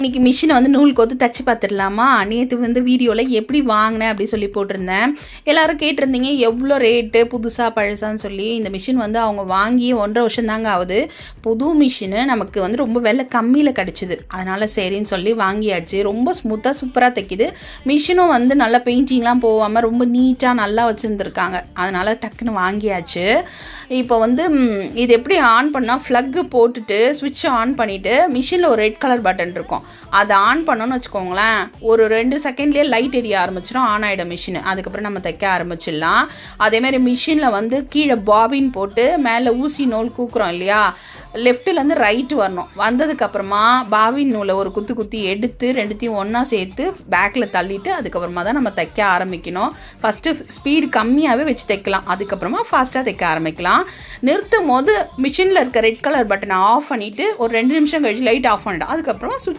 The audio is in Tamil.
இன்றைக்கி மிஷினை வந்து நூல் கோத்து தச்சு பார்த்துடலாமா? நேற்று வந்து வீடியோவில் எப்படி வாங்கினேன் அப்படி சொல்லி போட்டிருந்தேன். எல்லோரும் கேட்டிருந்தீங்க எவ்வளோ ரேட்டு புதுசாக பழசான்னு சொல்லி. இந்த மிஷின் வந்து அவங்க வாங்கி ஒன்றரை வருஷம் தாங்க ஆகுது. புது மிஷினு நமக்கு வந்து ரொம்ப விலை கம்மியில் கிடச்சிது. அதனால் சரின்னு சொல்லி வாங்கியாச்சு. ரொம்ப ஸ்மூத்தாக சூப்பராக தைக்கிது. மிஷினும் வந்து நல்லா பெயிண்டிங்லாம் போகாமல் ரொம்ப நீட்டாக நல்லா வச்சுருந்துருக்காங்க. அதனால் டக்குன்னு வாங்கியாச்சு. இப்போ வந்து இது எப்படி ஆன் பண்ணால் ஃப்ளக்கு போட்டுட்டு சுவிட்சை ஆன் பண்ணிவிட்டு மிஷினில் ஒரு ரெட் கலர் பட்டன் இருக்கும். அதை ஆன் பண்ணோன்னு வச்சுக்கோங்களேன் ஒரு ரெண்டு செகண்ட்லேயே லைட் எரிய ஆரம்பிச்சிடும் ஆன் ஆகிடும் மிஷின் அதுக்கப்புறம் நம்ம தைக்க ஆரம்பிச்சிடலாம். அதேமாதிரி மிஷினில் வந்து கீழே பாபின் போட்டு மேலே ஊசி நூல் கூக்குறோம் இல்லையா? லெஃப்ட்லேருந்து ரைட்டு வரணும். வந்ததுக்கப்புறமா பாவின் நூலை ஒரு குத்து குத்தி எடுத்து ரெண்டுத்தையும் ஒன்றா சேர்த்து பேக்கில் தள்ளிட்டு அதுக்கப்புறமா தான் நம்ம தைக்க ஆரம்பிக்கணும். ஃபஸ்ட்டு ஸ்பீடு கம்மியாகவே வச்சு தைக்கலாம். அதுக்கப்புறமா ஃபாஸ்ட்டாக தைக்க ஆரம்பிக்கலாம். நிறுத்தும் போது மிஷினில் இருக்க ரெட் கலர் பட்டனை ஆஃப் பண்ணிவிட்டு ஒரு ரெண்டு நிமிஷம் கழிச்சு லைட் ஆஃப் பண்ணிடும் அதுக்கப்புறமா சுவிட்ச்